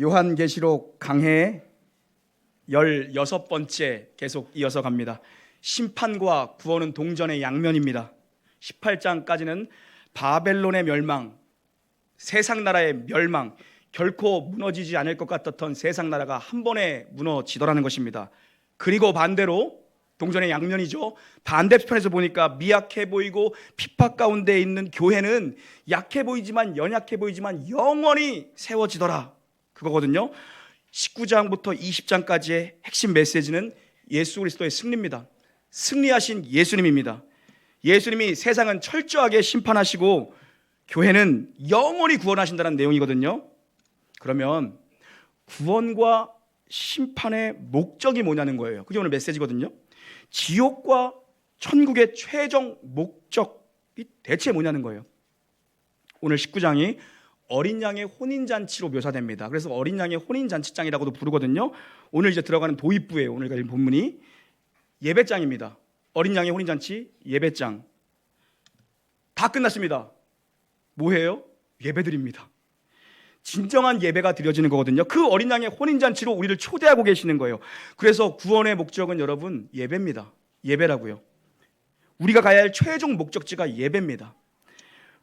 요한계시록 강해 16번째 계속 이어서 갑니다. 심판과 구원은 동전의 양면입니다. 18장까지는 바벨론의 멸망, 세상 나라의 멸망, 결코 무너지지 않을 것 같았던 세상 나라가 한 번에 무너지더라는 것입니다. 그리고 반대로 동전의 양면이죠. 반대편에서 보니까 미약해 보이고 핍박 가운데 있는 교회는 약해 보이지만 연약해 보이지만 영원히 세워지더라. 그거거든요. 19장부터 20장까지의 핵심 메시지는 예수 그리스도의 승리입니다. 승리하신 예수님입니다. 예수님이 세상은 철저하게 심판하시고 교회는 영원히 구원하신다는 내용이거든요. 그러면 구원과 심판의 목적이 뭐냐는 거예요. 그게 오늘 메시지거든요. 지옥과 천국의 최종 목적이 대체 뭐냐는 거예요. 오늘 19장이 어린 양의 혼인 잔치로 묘사됩니다. 그래서 어린 양의 혼인 잔치장이라고도 부르거든요. 오늘 이제 들어가는 도입부예요. 오늘 가진 본문이 예배장입니다. 어린 양의 혼인 잔치 예배장 다 끝났습니다. 뭐해요? 예배드립니다. 진정한 예배가 드려지는 거거든요. 그 어린 양의 혼인 잔치로 우리를 초대하고 계시는 거예요. 그래서 구원의 목적은 여러분 예배입니다. 예배라고요. 우리가 가야 할 최종 목적지가 예배입니다.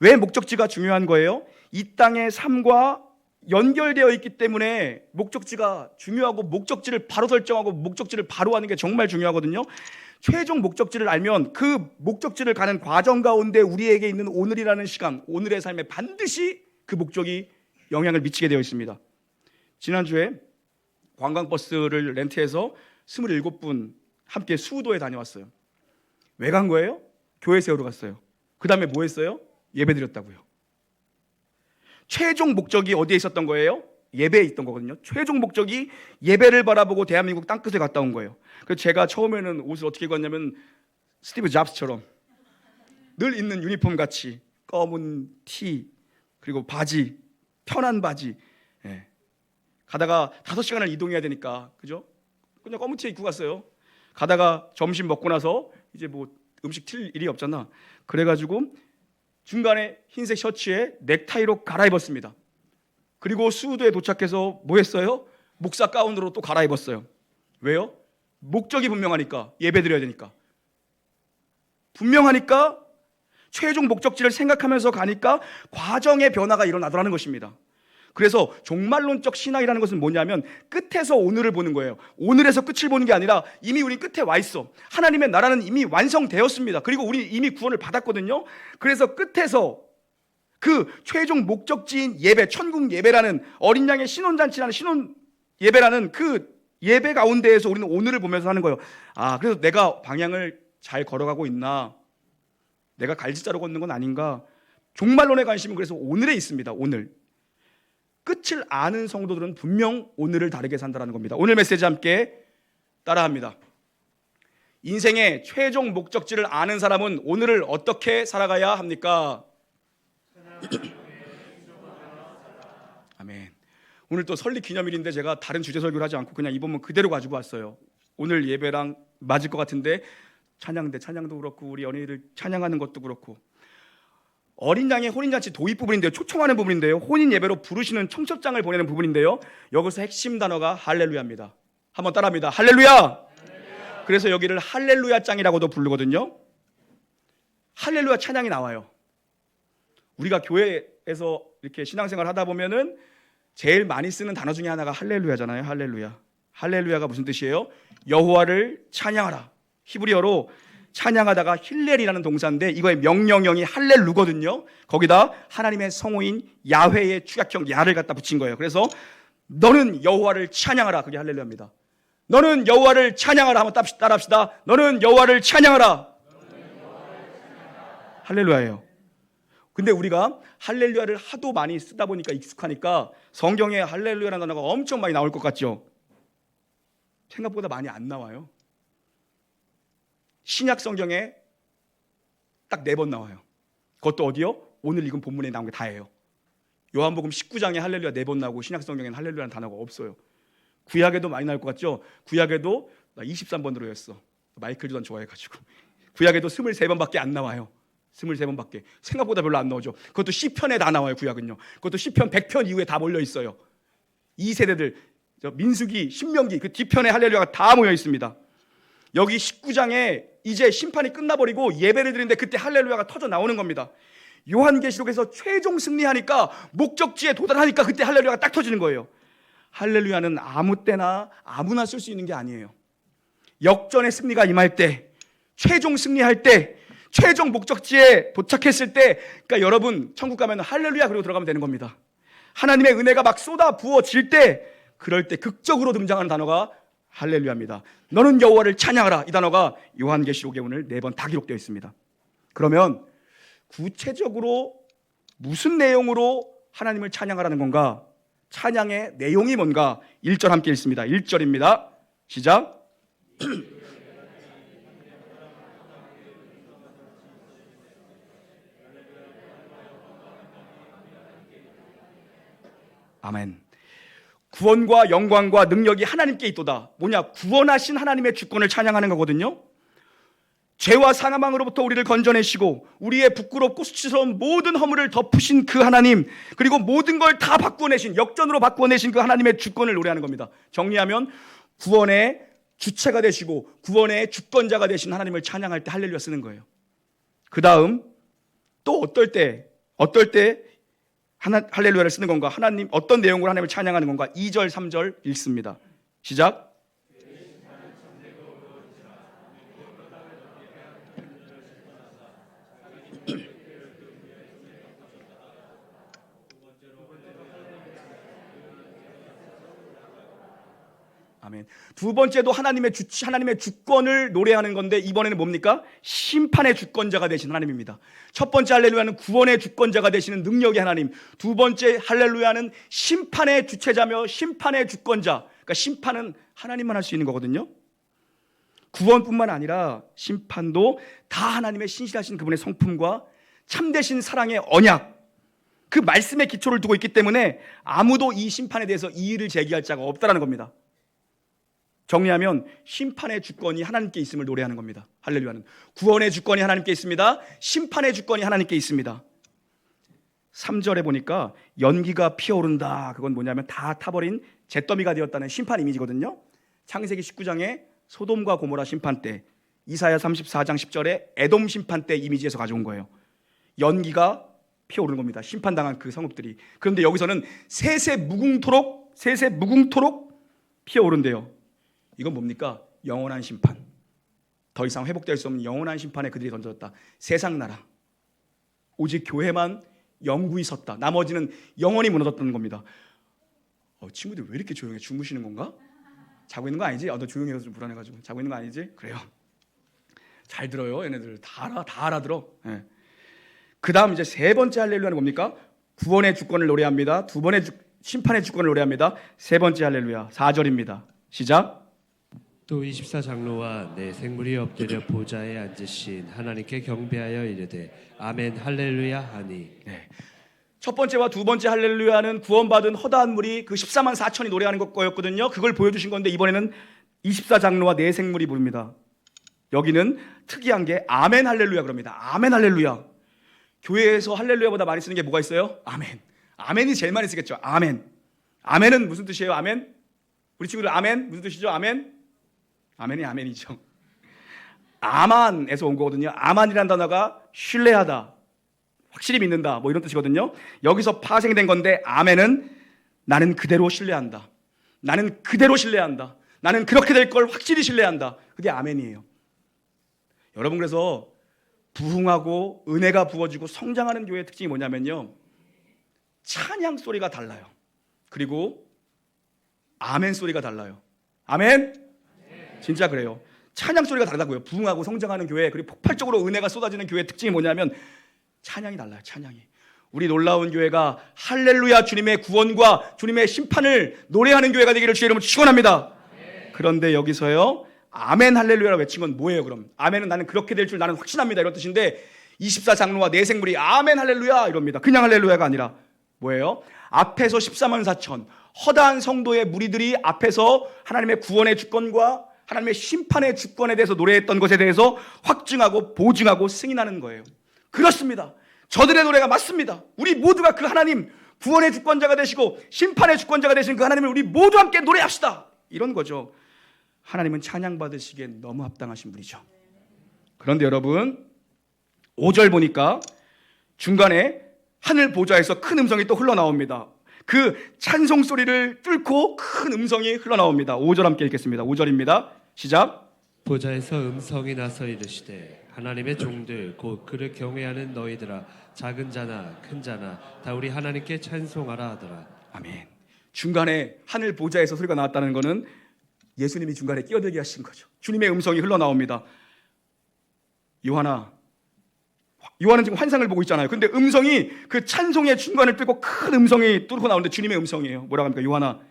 왜 목적지가 중요한 거예요? 이 땅의 삶과 연결되어 있기 때문에 목적지가 중요하고 목적지를 바로 설정하고 목적지를 바로 하는 게 정말 중요하거든요. 최종 목적지를 알면 그 목적지를 가는 과정 가운데 우리에게 있는 오늘이라는 시간, 오늘의 삶에 반드시 그 목적이 영향을 미치게 되어 있습니다. 지난주에 관광버스를 렌트해서 27분 함께 수우도에 다녀왔어요. 왜 간 거예요? 교회 세우러 갔어요. 그 다음에 뭐 했어요? 예배 드렸다고요. 최종 목적이 어디에 있었던 거예요? 예배에 있던 거거든요. 최종 목적이 예배를 바라보고 대한민국 땅끝에 갔다 온 거예요. 그래서 제가 처음에는 옷을 어떻게 입고 왔냐면 스티브 잡스처럼 늘 입는 유니폼 같이 검은 티 그리고 바지 편한 바지 예. 가다가 다섯 시간을 이동해야 되니까 그죠? 그냥 검은 티 입고 갔어요. 가다가 점심 먹고 나서 이제 뭐 음식 틀 일이 없잖아. 그래가지고 중간에 흰색 셔츠에 넥타이로 갈아입었습니다. 그리고 수우도에 도착해서 뭐 했어요? 목사 가운으로 또 갈아입었어요. 왜요? 목적이 분명하니까 예배 드려야 되니까. 분명하니까 최종 목적지를 생각하면서 가니까 과정의 변화가 일어나더라는 것입니다. 그래서 종말론적 신앙이라는 것은 뭐냐면 끝에서 오늘을 보는 거예요. 오늘에서 끝을 보는 게 아니라 이미 우리 끝에 와 있어. 하나님의 나라는 이미 완성되었습니다. 그리고 우리 이미 구원을 받았거든요. 그래서 끝에서 그 최종 목적지인 예배, 천국 예배라는 어린 양의 신혼잔치라는 신혼 예배라는 그 예배 가운데에서 우리는 오늘을 보면서 하는 거예요. 아, 그래서 내가 방향을 잘 걸어가고 있나? 내가 갈지자로 걷는 건 아닌가? 종말론의 관심은 그래서 오늘에 있습니다. 오늘. 끝을 아는 성도들은 분명 오늘을 다르게 산다는 겁니다. 오늘 메시지 함께 따라합니다. 인생의 최종 목적지를 아는 사람은 오늘을 어떻게 살아가야 합니까? 아멘. 오늘 또 설립 기념일인데 제가 다른 주제 설교를 하지 않고 그냥 이 본문 그대로 가지고 왔어요. 오늘 예배랑 맞을 것 같은데 찬양대 찬양도 그렇고 우리 연예인들 찬양하는 것도 그렇고 어린 양의 혼인잔치 도입 부분인데요. 초청하는 부분인데요. 혼인 예배로 부르시는 청첩장을 보내는 부분인데요. 여기서 핵심 단어가 할렐루야입니다. 한번 따라합니다. 할렐루야. 그래서 여기를 할렐루야 장이라고도 부르거든요. 할렐루야 찬양이 나와요. 우리가 교회에서 이렇게 신앙생활 하다 보면은 제일 많이 쓰는 단어 중에 하나가 할렐루야잖아요. 할렐루야. 할렐루야가 무슨 뜻이에요? 여호와를 찬양하라. 히브리어로 찬양하다가 힐렐이라는 동사인데 이거의 명령형이 할렐루거든요. 거기다 하나님의 성호인 야훼의 축약형 야를 갖다 붙인 거예요. 그래서 너는 여호와를 찬양하라. 그게 할렐루야입니다. 너는 여호와를 찬양하라. 한번 따라합시다. 너는 여호와를 찬양하라. 할렐루야예요. 근데 우리가 할렐루야를 하도 많이 쓰다 보니까 익숙하니까 성경에 할렐루야라는 단어가 엄청 많이 나올 것 같죠? 생각보다 많이 안 나와요. 신약 성경에 딱 네 번 나와요. 그것도 어디요? 오늘 읽은 본문에 나온 게 다예요. 요한복음 19장에 할렐루야 네 번 나오고 신약 성경에는 할렐루야라는 단어가 없어요. 구약에도 많이 나올 것 같죠? 구약에도 나 23번으로 했어. 마이클 조단 좋아해가지고 구약에도 23번밖에 안 나와요. 23번밖에 생각보다 별로 안 나오죠. 그것도 시편에 다 나와요. 구약은요. 그것도 시편 100편 이후에 다 몰려 있어요. 이 세대들 저 민수기, 신명기 그 뒤편에 할렐루야가 다 모여 있습니다. 여기 19장에 이제 심판이 끝나버리고 예배를 드리는데 그때 할렐루야가 터져 나오는 겁니다. 요한계시록에서 최종 승리하니까 목적지에 도달하니까 그때 할렐루야가 딱 터지는 거예요. 할렐루야는 아무 때나 아무나 쓸 수 있는 게 아니에요. 역전의 승리가 임할 때, 최종 승리할 때, 최종 목적지에 도착했을 때, 그러니까 여러분 천국 가면 할렐루야 그리고 들어가면 되는 겁니다. 하나님의 은혜가 막 쏟아 부어질 때, 그럴 때 극적으로 등장하는 단어가 할렐루야입니다. 너는 여호와를 찬양하라 이 단어가 요한계시록에 오늘 네 번 다 기록되어 있습니다. 그러면 구체적으로 무슨 내용으로 하나님을 찬양하라는 건가? 찬양의 내용이 뭔가? 1절 함께 읽습니다. 1절입니다. 시작. 아멘. 구원과 영광과 능력이 하나님께 있도다. 뭐냐? 구원하신 하나님의 주권을 찬양하는 거거든요. 죄와 사망으로부터 우리를 건져내시고 우리의 부끄럽고 수치스러운 모든 허물을 덮으신 그 하나님 그리고 모든 걸 다 바꾸어내신 역전으로 바꾸어내신 그 하나님의 주권을 노래하는 겁니다. 정리하면 구원의 주체가 되시고 구원의 주권자가 되신 하나님을 찬양할 때 할렐루야 쓰는 거예요. 그 다음 또 어떨 때 어떨 때 하나, 할렐루야를 쓰는 건가? 하나님 어떤 내용으로 하나님을 찬양하는 건가? 2절, 3절 읽습니다. 시작. 아멘. 두 번째도 하나님의 주 하나님의 주권을 노래하는 건데 이번에는 뭡니까? 심판의 주권자가 되신 하나님입니다. 첫 번째 할렐루야는 구원의 주권자가 되시는 능력의 하나님. 두 번째 할렐루야는 심판의 주체자며 심판의 주권자. 그러니까 심판은 하나님만 할 수 있는 거거든요. 구원뿐만 아니라 심판도 다 하나님의 신실하신 그분의 성품과 참되신 사랑의 언약 그 말씀의 기초를 두고 있기 때문에 아무도 이 심판에 대해서 이의를 제기할 자가 없다라는 겁니다. 정리하면 심판의 주권이 하나님께 있음을 노래하는 겁니다. 할렐루야는 구원의 주권이 하나님께 있습니다. 심판의 주권이 하나님께 있습니다. 3절에 보니까 연기가 피어오른다. 그건 뭐냐면 다 타버린 잿더미가 되었다는 심판 이미지거든요. 창세기 19장에 소돔과 고모라 심판 때, 이사야 34장 10절에 에돔 심판 때 이미지에서 가져온 거예요. 연기가 피어오르는 겁니다. 심판당한 그 성읍들이. 그런데 여기서는 세세 무궁토록 세세 무궁토록 피어오른대요. 이건 뭡니까? 영원한 심판. 더 이상 회복될 수 없는 영원한 심판에 그들이 던졌다. 세상 나라. 오직 교회만 영구히 섰다. 나머지는 영원히 무너졌다는 겁니다. 어, 친구들 왜 이렇게 조용해? 주무시는 건가? 자고 있는 거 아니지? 아, 너 조용해서 좀 불안해가지고 자고 있는 거 아니지? 그래요. 잘 들어요, 얘네들 다 알아, 다 알아들어. 예. 그 다음 이제 세 번째 할렐루야는 뭡니까? 구원의 주권을 노래합니다. 두 번의 주, 심판의 주권을 노래합니다. 세 번째 할렐루야 4절입니다. 시작. 또 24장로와 내 생물이 엎드려 보좌에 앉으신 하나님께 경배하여 이르되 아멘 할렐루야 하니 네. 첫 번째와 두 번째 할렐루야는 구원받은 허다한 물이 그 14만 4천이 노래하는 것 거였거든요. 그걸 보여주신 건데 이번에는 24장로와 내 생물이 부릅니다. 여기는 특이한 게 아멘 할렐루야 그럽니다. 아멘 할렐루야. 교회에서 할렐루야보다 많이 쓰는 게 뭐가 있어요? 아멘. 아멘이 제일 많이 쓰겠죠. 아멘. 아멘은 무슨 뜻이에요? 아멘? 우리 친구들 아멘 무슨 뜻이죠? 아멘? 아멘이 아멘이죠. 아만에서 온 거거든요. 아만이라는 단어가 신뢰하다, 확실히 믿는다, 뭐 이런 뜻이거든요. 여기서 파생된 건데 아멘은 나는 그대로 신뢰한다. 나는 그대로 신뢰한다. 나는 그렇게 될 걸 확실히 신뢰한다. 그게 아멘이에요. 여러분 그래서 부흥하고 은혜가 부어지고 성장하는 교회의 특징이 뭐냐면요. 찬양 소리가 달라요. 그리고 아멘 소리가 달라요. 아멘? 진짜 그래요. 찬양 소리가 다르다고요. 부흥하고 성장하는 교회 그리고 폭발적으로 은혜가 쏟아지는 교회의 특징이 뭐냐면 찬양이 달라요. 찬양이. 우리 놀라운 교회가 할렐루야 주님의 구원과 주님의 심판을 노래하는 교회가 되기를 주의 이름으로 축원합니다. 그런데 여기서요. 아멘 할렐루야라고 외친 건 뭐예요, 그럼? 아멘은 나는 그렇게 될 줄 나는 확신합니다. 이런 뜻인데 24장로와 내 생물이 아멘 할렐루야 이럽니다. 그냥 할렐루야가 아니라 뭐예요? 앞에서 14만 4천 허다한 성도의 무리들이 앞에서 하나님의 구원의 주권과 하나님의 심판의 주권에 대해서 노래했던 것에 대해서 확증하고 보증하고 승인하는 거예요. 그렇습니다. 저들의 노래가 맞습니다. 우리 모두가 그 하나님 구원의 주권자가 되시고 심판의 주권자가 되신 그 하나님을 우리 모두 함께 노래합시다. 이런 거죠. 하나님은 찬양받으시기엔 너무 합당하신 분이죠. 그런데 여러분 5절 보니까 중간에 하늘 보좌에서 큰 음성이 또 흘러나옵니다. 그 찬송 소리를 뚫고 큰 음성이 흘러나옵니다. 5절 함께 읽겠습니다. 5절입니다. 시작. 보좌에서 음성이 나서 이르시되 하나님의 종들 곧 그를 경외하는 너희들아 작은 자나 큰 자나 다 우리 하나님께 찬송하라 하더라. 아멘. 중간에 하늘 보좌에서 소리가 나왔다는 것은 예수님이 중간에 끼어들게 하신 거죠. 주님의 음성이 흘러나옵니다. 요하나 요한은 지금 환상을 보고 있잖아요. 근데 음성이 그 찬송의 중간을 뚫고 큰 음성이 뚫고 나오는데 주님의 음성이에요. 뭐라고 합니까? 요하나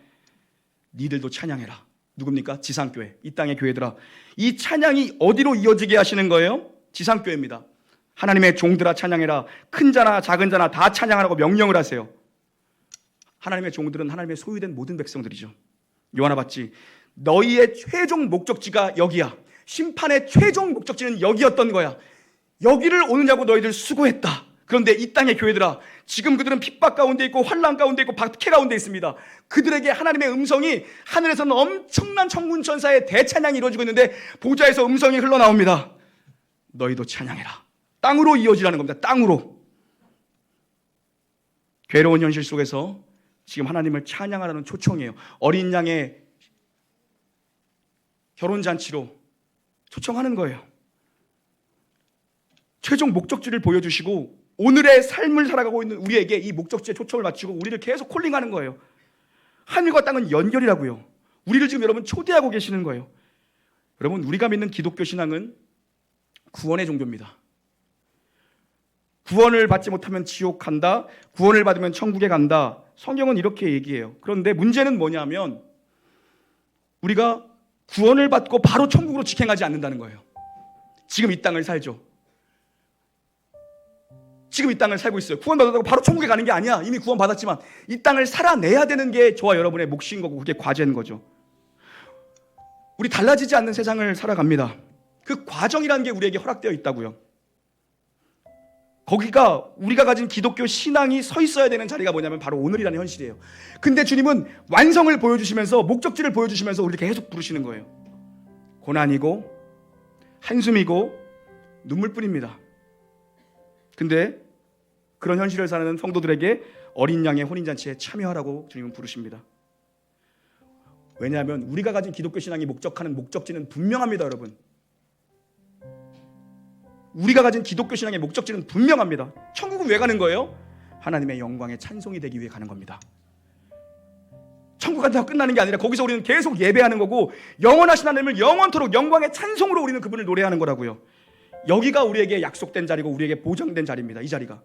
니들도 찬양해라. 누굽니까? 지상교회. 이 땅의 교회들아. 이 찬양이 어디로 이어지게 하시는 거예요? 지상교회입니다. 하나님의 종들아 찬양해라. 큰 자나 작은 자나 다 찬양하라고 명령을 하세요. 하나님의 종들은 하나님의 소유된 모든 백성들이죠. 요하나 봤지. 너희의 최종 목적지가 여기야. 심판의 최종 목적지는 여기였던 거야. 여기를 오느냐고 너희들 수고했다. 그런데 이 땅의 교회들아, 지금 그들은 핍박 가운데 있고 환란 가운데 있고 박해 가운데 있습니다. 그들에게 하나님의 음성이 하늘에서는 엄청난 천군 천사의 대찬양이 이루어지고 있는데 보좌에서 음성이 흘러나옵니다. 너희도 찬양해라. 땅으로 이어지라는 겁니다. 땅으로. 괴로운 현실 속에서 지금 하나님을 찬양하라는 초청이에요. 어린 양의 결혼 잔치로 초청하는 거예요. 최종 목적지를 보여주시고 오늘의 삶을 살아가고 있는 우리에게 이 목적지에 초청을 마치고 우리를 계속 콜링하는 거예요. 하늘과 땅은 연결이라고요. 우리를 지금 여러분 초대하고 계시는 거예요. 여러분 우리가 믿는 기독교 신앙은 구원의 종교입니다. 구원을 받지 못하면 지옥 간다. 구원을 받으면 천국에 간다. 성경은 이렇게 얘기해요. 그런데 문제는 뭐냐면 우리가 구원을 받고 바로 천국으로 직행하지 않는다는 거예요. 지금 이 땅을 살죠. 지금 이 땅을 살고 있어요. 구원 받았다고 바로 천국에 가는 게 아니야. 이미 구원 받았지만 이 땅을 살아내야 되는 게 저와 여러분의 몫인 거고 그게 과제인 거죠. 우리 달라지지 않는 세상을 살아갑니다. 그 과정이라는 게 우리에게 허락되어 있다고요. 거기가 우리가 가진 기독교 신앙이 서 있어야 되는 자리가 뭐냐면 바로 오늘이라는 현실이에요. 근데 주님은 완성을 보여주시면서 목적지를 보여주시면서 우리를 계속 부르시는 거예요. 고난이고 한숨이고 눈물뿐입니다. 근데 그런 현실을 사는 성도들에게 어린 양의 혼인잔치에 참여하라고 주님은 부르십니다. 왜냐하면 우리가 가진 기독교 신앙이 목적하는 목적지는 분명합니다, 여러분. 우리가 가진 기독교 신앙의 목적지는 분명합니다. 천국은 왜 가는 거예요? 하나님의 영광의 찬송이 되기 위해 가는 겁니다. 천국 간다고 끝나는 게 아니라 거기서 우리는 계속 예배하는 거고 영원하신 하나님을 영원토록 영광의 찬송으로 우리는 그분을 노래하는 거라고요. 여기가 우리에게 약속된 자리고 우리에게 보장된 자리입니다. 이 자리가.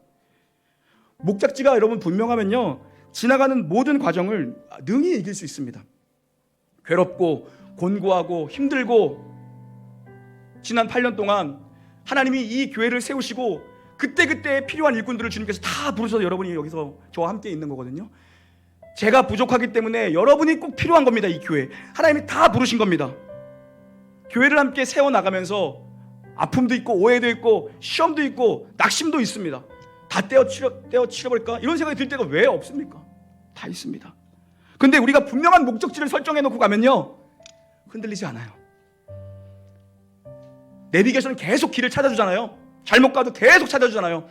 목적지가 여러분 분명하면요. 지나가는 모든 과정을 능히 이길 수 있습니다. 괴롭고 곤고하고 힘들고 지난 8년 동안 하나님이 이 교회를 세우시고 그때그때 필요한 일꾼들을 주님께서 다 부르셔서 여러분이 여기서 저와 함께 있는 거거든요. 제가 부족하기 때문에 여러분이 꼭 필요한 겁니다. 이 교회. 하나님이 다 부르신 겁니다. 교회를 함께 세워 나가면서 아픔도 있고 오해도 있고 시험도 있고 낙심도 있습니다. 다 떼어 치러 떼어 치러버릴까 이런 생각이 들 때가 왜 없습니까? 다 있습니다. 근데 우리가 분명한 목적지를 설정해 놓고 가면요 흔들리지 않아요. 내비게이션은 계속 길을 찾아주잖아요. 잘못 가도 계속 찾아주잖아요.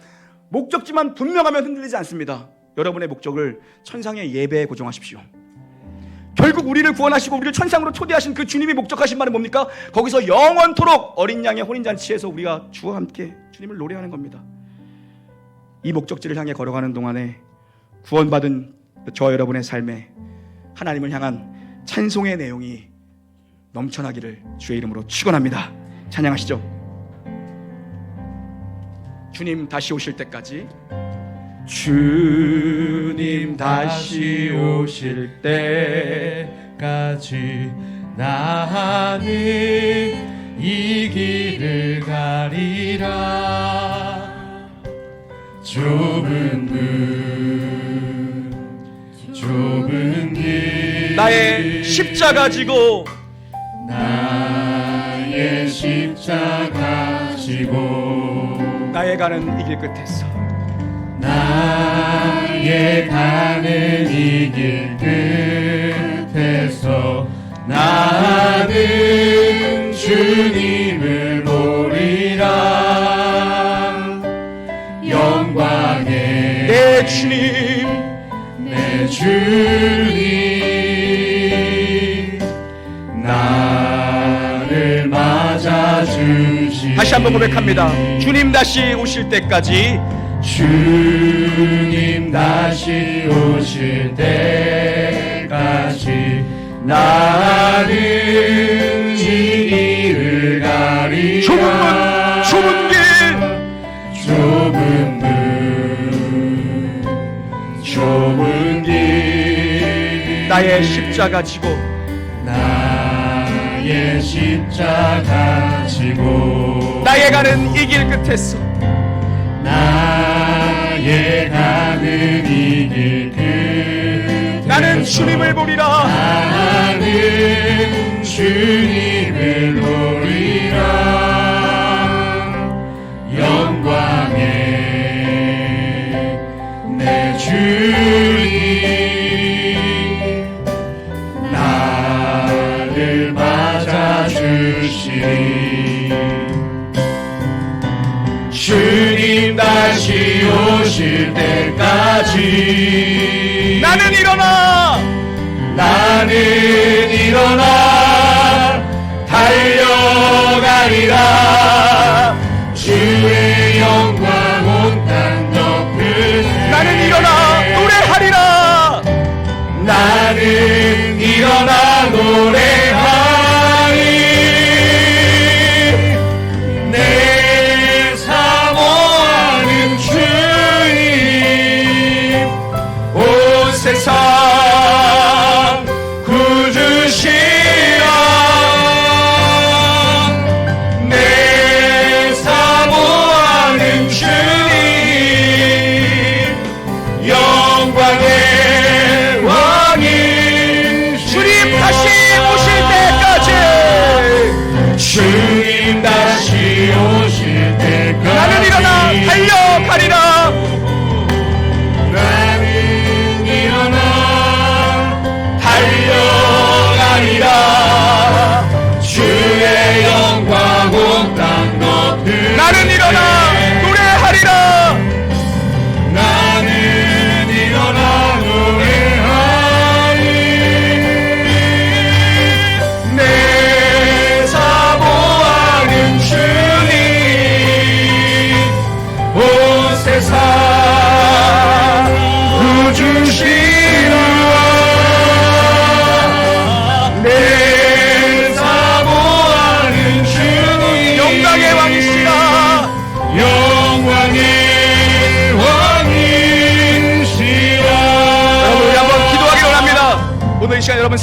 목적지만 분명하면 흔들리지 않습니다. 여러분의 목적을 천상의 예배에 고정하십시오. 결국 우리를 구원하시고 우리를 천상으로 초대하신 그 주님이 목적하신 말은 뭡니까? 거기서 영원토록 어린 양의 혼인잔치에서 우리가 주와 함께 주님을 노래하는 겁니다. 이 목적지를 향해 걸어가는 동안에 구원받은 저와 여러분의 삶에 하나님을 향한 찬송의 내용이 넘쳐나기를 주의 이름으로 축원합니다. 찬양하시죠. 주님 다시 오실 때까지 주님 다시 오실 때까지 나는 이 길을 가리라 좁은 문 좁은 길. 나의 십자가 지고 나의 십자가 지고 나의 가는 이 길 끝에서 나의 가는 이 길 끝에서 나는 주님을 보리라 내 주님 내 주님. 나를 맞아 주시 다시 한번 고백합니다. 주님 다시 오실 때까지. 주님 다시 오실 때까지 나는 이 길을 가리라 나의 십자가 지고. 나의 십자가 지고. 나의 가는 이 길 끝에서. 나의 가는 이 길 끝에서. 나는 주님을 보리라. 나는 주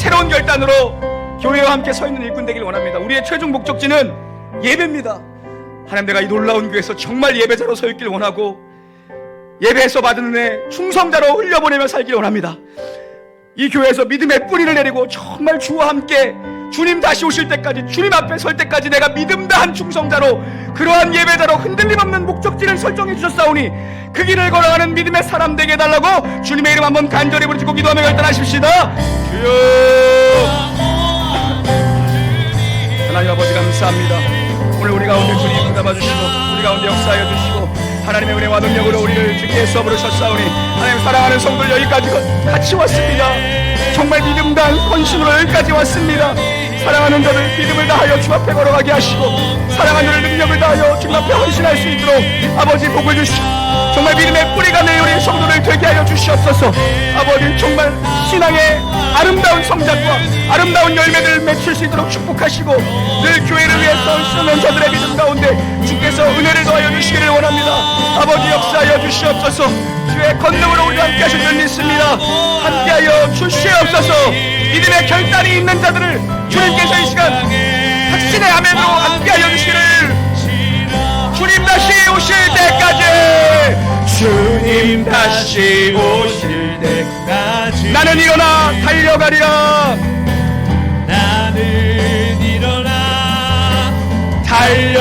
새로운 결단으로 교회와 함께 서 있는 일꾼 되길 원합니다. 우리의 최종 목적지는 예배입니다. 하나님 내가 이 놀라운 교회에서 정말 예배자로 서 있길 원하고 예배에서 받은 은혜 충성자로 흘려보내며 살길 원합니다. 이 교회에서 믿음의 뿌리를 내리고 정말 주와 함께 주님 다시 오실 때까지 주님 앞에 설 때까지 내가 믿음 다한 충성자로 그러한 예배자로 흔들림 없는 목적지를 설정해 주셨사오니 그 길을 걸어가는 믿음의 사람 되게 해달라고 주님의 이름 한번 간절히 부르짖고 기도하며 결단하십시다. 주여! 하나님 아버지 감사합니다. 오늘 우리 가운데 주님 응답아 주시고 우리 가운데 역사하여 주시고 하나님의 은혜와 능력으로 우리를 주기에 서 부르셨사오니 하나님 사랑하는 성도들 여기까지 같이 왔습니다. 정말 믿음 다한 헌신으로 여기까지 왔습니다 사랑하는 자들 믿음을 다하여 주 앞에 걸어가게 하시고 사랑하는 자들 능력을 다하여 주 앞에 헌신할 수 있도록 아버지 복을 주시고 정말 믿음의 뿌리가 내 우리 성도를 되게 하여 주시옵소서. 아버지 정말 신앙의 아름다운 성장과 아름다운 열매들을 맺힐 수 있도록 축복하시고 늘 교회를 위해서 쓰는 자들의 믿음 가운데 주께서 은혜를 더하여 주시기를 원합니다. 아버지 역사하여 주시옵소서. 주의 권능으로 우리와 함께 하실 줄 믿습니다. 함께하여 주시옵소서 믿음의 결단이 있는 자들을 주님께서 이 시간 확신의 아멘으로 함께하여 주시기를 주님 다시 오실 때까지. 주님 다시 오실 때까지. 나는 일어나 달려가리라. 나는 일어나 달려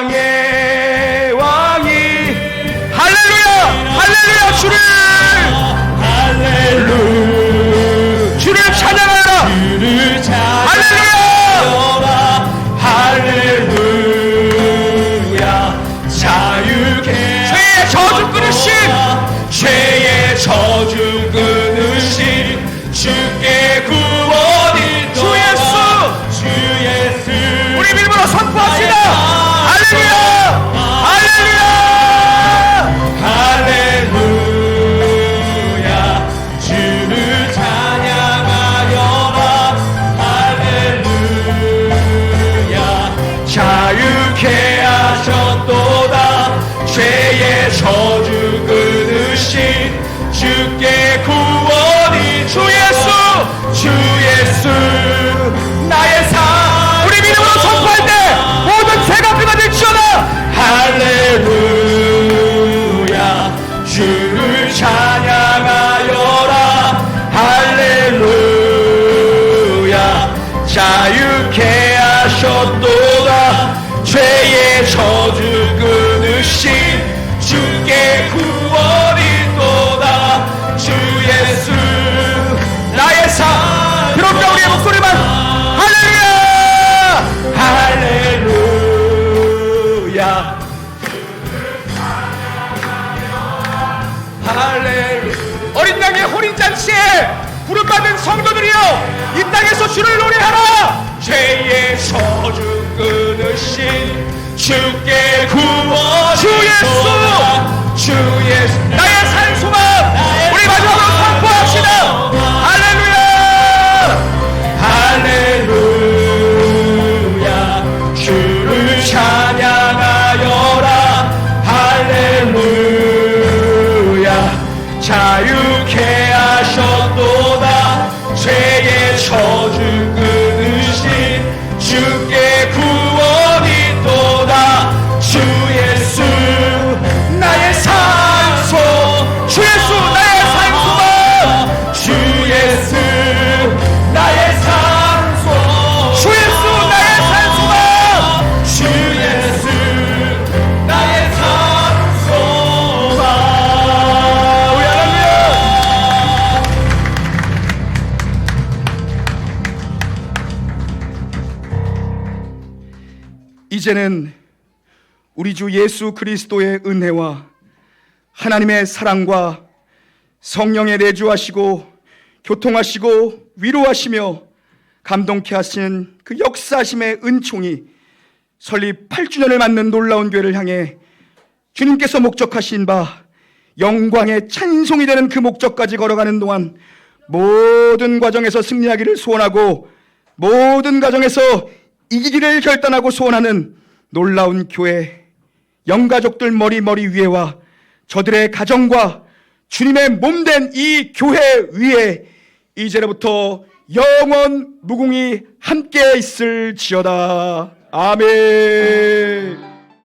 영광의 왕이. 할렐루야! 할렐루야! 주를 하셨도다. 죄의 저주 끊으신 주께 구원이 또다. 주 예수 나의 삶. 그렇게 우리의 목소리만 할렐루야! 할렐루야. 할렐루야. 어린 양의 혼인잔치에 부름받은 성도들이여 이 땅에서 주를 노래하라 죄의 저주 끊으신 주께 구원 주 예수! 주 예수. 나의 산소만 이제는 우리 주 예수 그리스도의 은혜와 하나님의 사랑과 성령의 내주하시고 교통하시고 위로하시며 감동케 하신 그 역사심의 은총이 설립 8주년을 맞는 놀라운 교회를 향해 주님께서 목적하신 바 영광의 찬송이 되는 그 목적까지 걸어가는 동안 모든 과정에서 승리하기를 소원하고 모든 과정에서 이기기를 결단하고 소원하는 놀라운 교회 영가족들 머리 머리 위에와 저들의 가정과 주님의 몸된 이 교회 위에 이제로부터 영원 무궁히 함께 있을지어다. 아멘